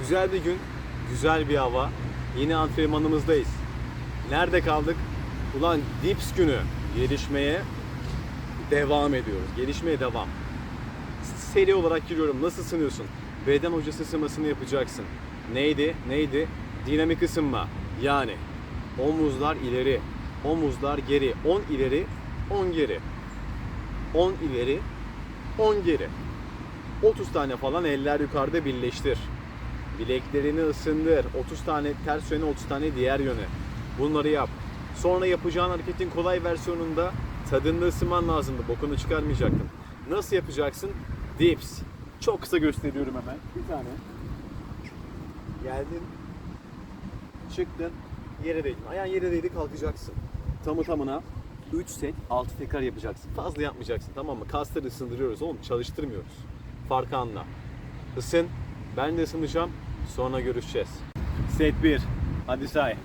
Güzel bir gün, güzel bir hava. Yine antrenmanımızdayız. Nerede kaldık? Ulan dips günü gelişmeye devam ediyoruz. Gelişmeye devam. Seri olarak giriyorum. Nasıl ısınıyorsun? Beden hocası ısınmasını yapacaksın. Neydi? Neydi? Dinamik ısınma. Yani omuzlar ileri, omuzlar geri. 10 ileri, 10 geri. 10 ileri, 10 geri. 30 tane falan eller yukarıda birleştir. Bileklerini ısındır. 30 tane ters yöne, 30 tane diğer yöne. Bunları yap. Sonra yapacağın hareketin kolay versiyonunda tadında ısınman lazımdı. Bokunu çıkarmayacaktın. Nasıl yapacaksın? Dips. Çok kısa gösteriyorum hemen. Bir tane. Geldin. Çıktın. Yere değdin. Ayağın yere değdi kalkacaksın. Tamı tamına 3 set 6 tekrar yapacaksın. Fazla yapmayacaksın tamam mı? Kasları ısındırıyoruz oğlum çalıştırmıyoruz. Farkı anla. Isın. Ben de ısınacağım. Sonra görüşeceğiz. Set 1. Hadi say.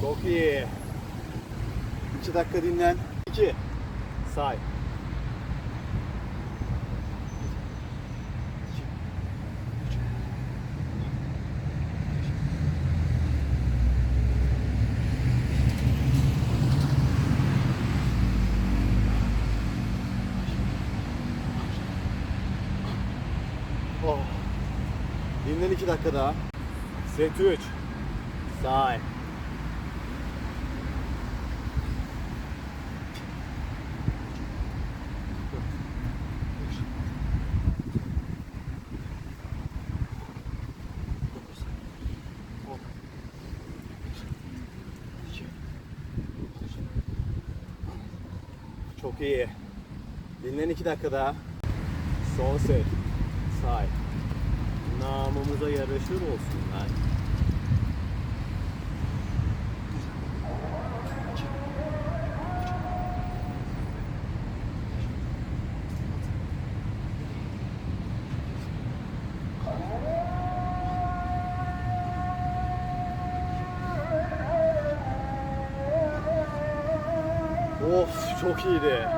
Çok iyi. 2 dakika dinlen. 2. Say. Oh. Dinlen 2 dakika daha. Set 3. Say. Çok iyi. Dinlen 2 dakika daha. Son set. Say. Namımıza yaraşır olsunlar. Çok iyiydi.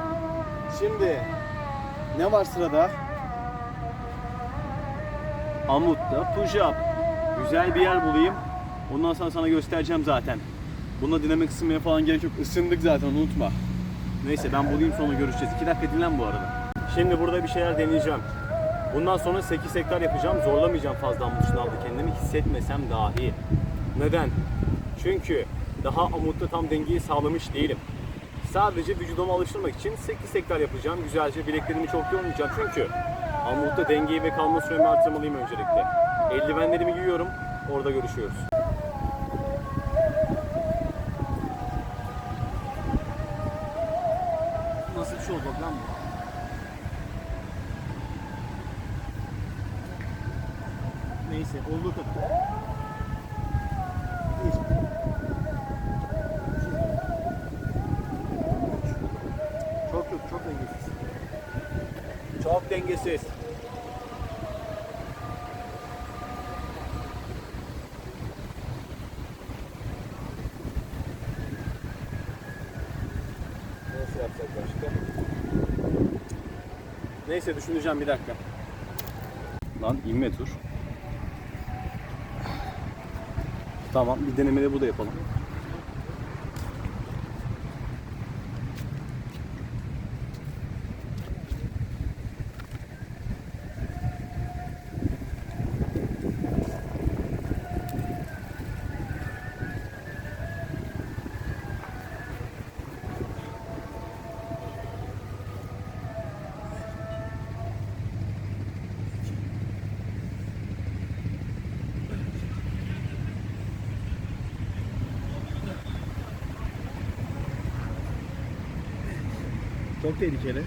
Şimdi ne var sırada? Amut'ta push up. Güzel bir yer bulayım. Ondan sonra sana göstereceğim zaten. Buna dinamik ısınmaya falan gerek yok. Isındık zaten unutma. Neyse ben bulayım sonra görüşeceğiz. 2 dakika dinlen bu arada. Şimdi burada bir şeyler deneyeceğim. Bundan sonra 8 tekrar yapacağım. Zorlamayacağım fazla amut şınavda kendimi hissetmesem dahi. Neden? Çünkü daha amutta tam dengeyi sağlamış değilim. Sadece vücudumu alıştırmak için 8 tekrar yapacağım. Güzelce bileklerimi çok yormayacağım. Çünkü amutta dengeyi ve kalma süremi artırmalıyım öncelikle. Eldivenlerimi giyiyorum. Orada görüşüyoruz. Nasıl bir şey olacak lan bu? Neyse olduğu kadar. Dengesiz. Nasıl yapsak başka? Neyse düşüneceğim bir dakika. Lan inme tur. Tamam bir denemede bu da yapalım. Çok tehlikeli.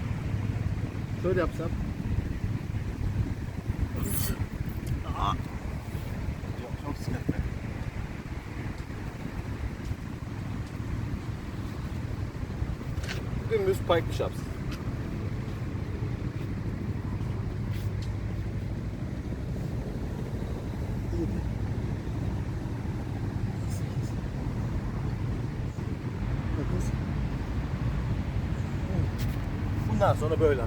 Şöyle yapsam. Çok sıkıntı. Dümdüz pike push-ups. Bundan sonra böyle.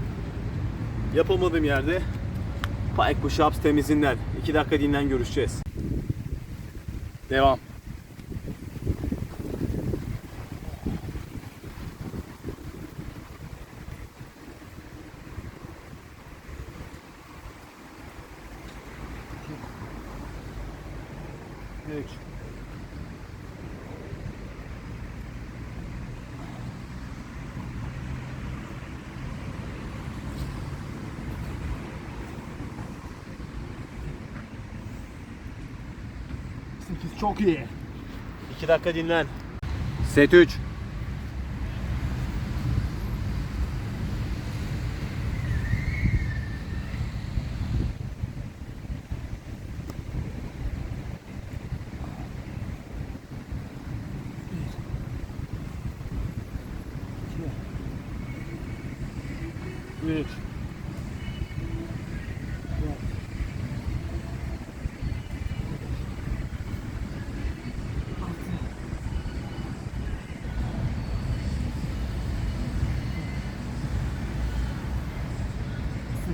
Yapamadığım yerde pike push-ups temizinden. 2 dakika dinlen görüşeceğiz. Devam. Çok iyi. 2 dakika dinlen. Set 3.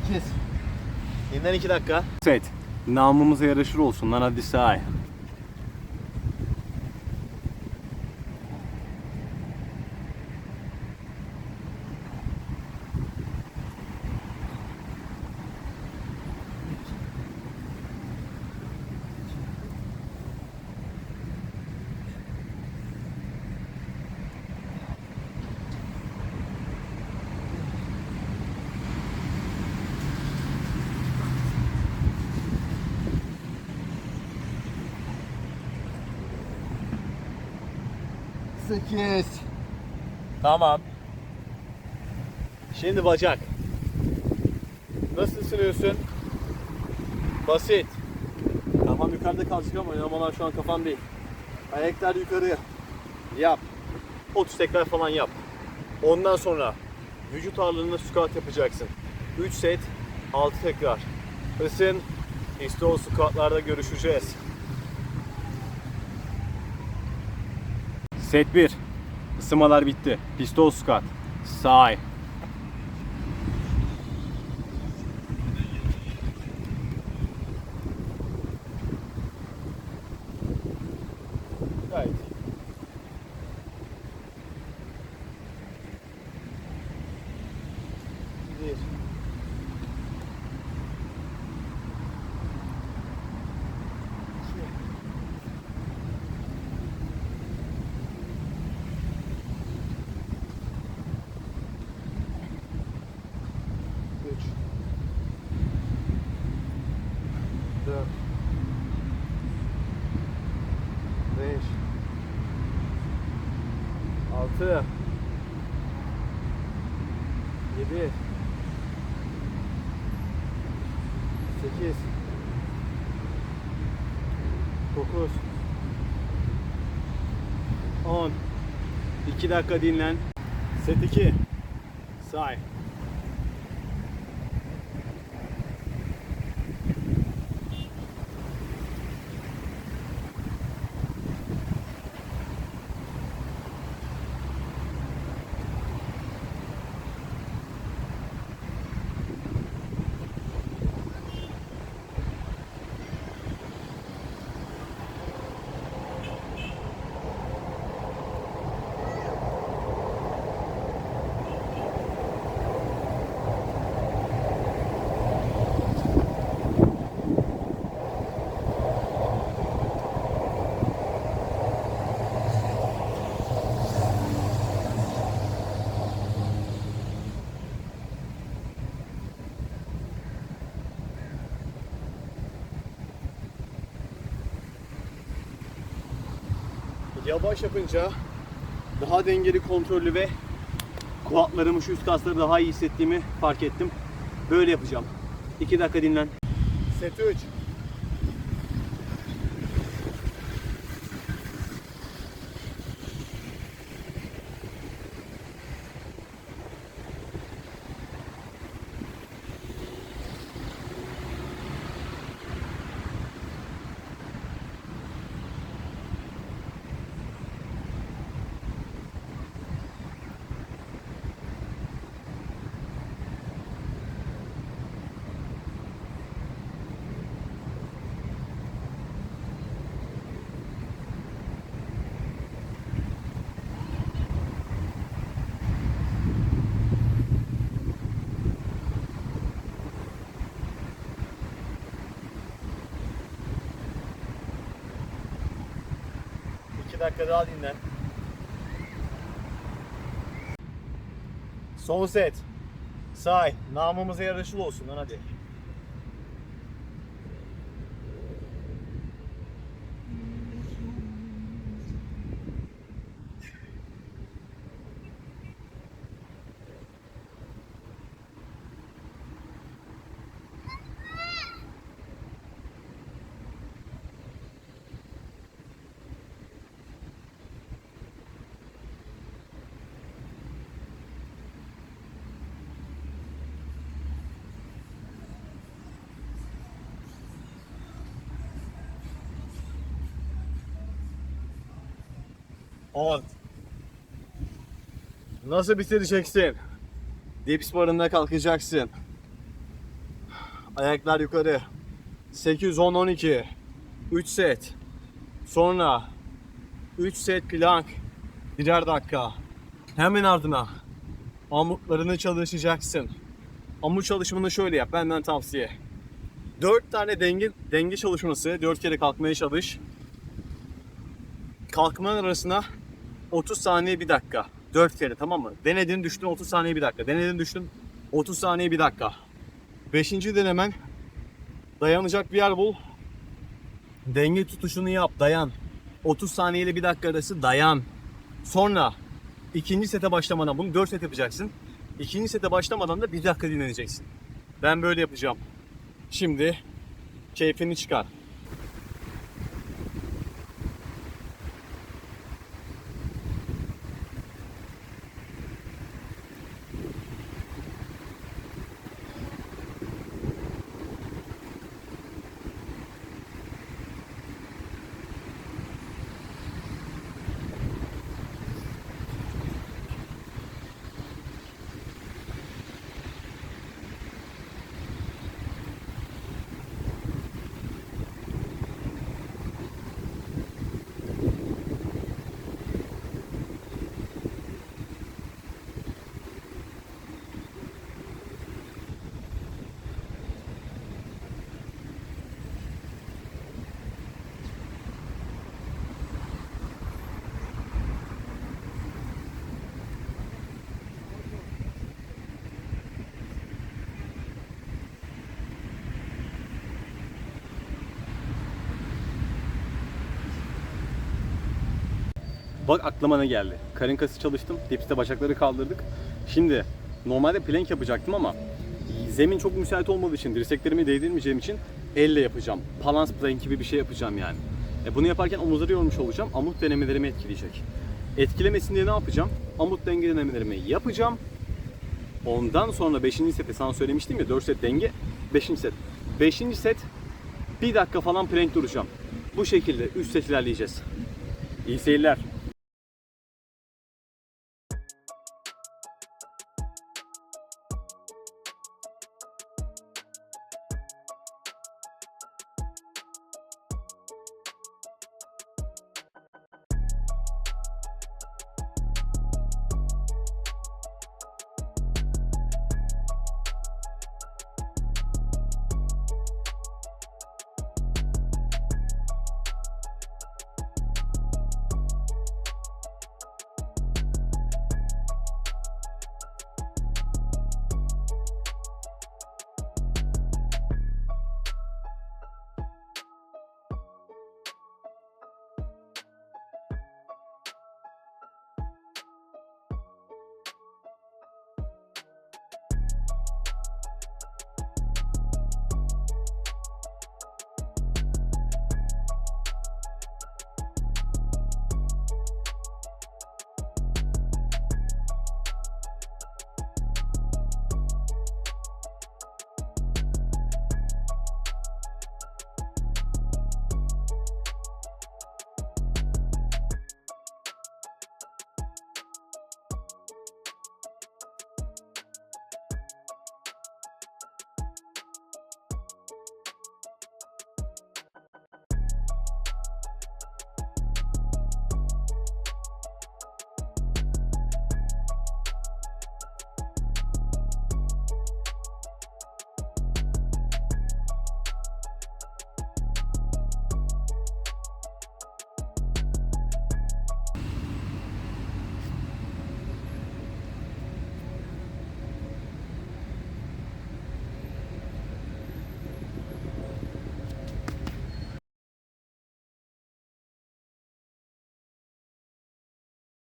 Sekiz. Dinlen 2 dakika. Set. Namımıza yaraşır olsun lan hadi say. Sekiz. Tamam. Şimdi bacak. Nasıl ısınıyorsun? Basit. Kafam yukarıda kalacak ama oynamalar şu an kafam değil. Ayaklar yukarıya. Yap. 30 tekrar falan yap. Ondan sonra vücut ağırlığında squat yapacaksın. 3 set, 6 tekrar. Isın. Pistol squatlarda görüşeceğiz. Set 1. Isınmalar bitti. Pistol squat. Sağ. 6 7 8 9 10 2 dakika dinlen. Set 2 say. Yavaş yapınca daha dengeli, kontrollü ve kulaklarımı, şu üst kasları daha iyi hissettiğimi fark ettim. Böyle yapacağım. 2 dakika dinlen. Set 3. dakika daha dinlen. Son set. Say. Namımıza yaraşıl olsun lan hadi. On. Nasıl bitireceksin? Dips barında kalkacaksın. Ayaklar yukarı. 8, 10, 12. 3 set. Sonra 3 set plank. Birer dakika. Hemen ardına amutlarını çalışacaksın. Amut çalışmanı şöyle yap benden tavsiye. 4 tane denge denge çalışması, 4 kere kalkmaya çalış. Kalkmanın arasına 30 saniye 1 dakika. 4 kere tamam mı? Denedin düştün 30 saniye 1 dakika. Denedin düştün 30 saniye 1 dakika. 5. denemen dayanacak bir yer bul. Denge tutuşunu yap dayan. 30 saniye ile 1 dakika arası dayan. Sonra ikinci sete başlamadan bunu 4 set yapacaksın. İkinci sete başlamadan da 1 dakika dinleneceksin. Ben böyle yapacağım. Şimdi keyfini çıkar. Bak aklıma ne geldi. Karın kası çalıştım. Dipste bacakları kaldırdık. Şimdi normalde plank yapacaktım ama zemin çok müsait olmadığı için, dirseklerimi değdirmeyeceğim için elle yapacağım. Balance plank gibi bir şey yapacağım yani. E bunu yaparken omuzları yormuş olacağım. Amut denemelerimi etkileyecek. Etkilemesin diye ne yapacağım? Amut denge denemelerimi yapacağım. Ondan sonra 5. sete sana söylemiştim ya 4 set denge. 5. set. 5. set 1 dakika falan plank duracağım. Bu şekilde 3 set ilerleyeceğiz. İyi seyirler.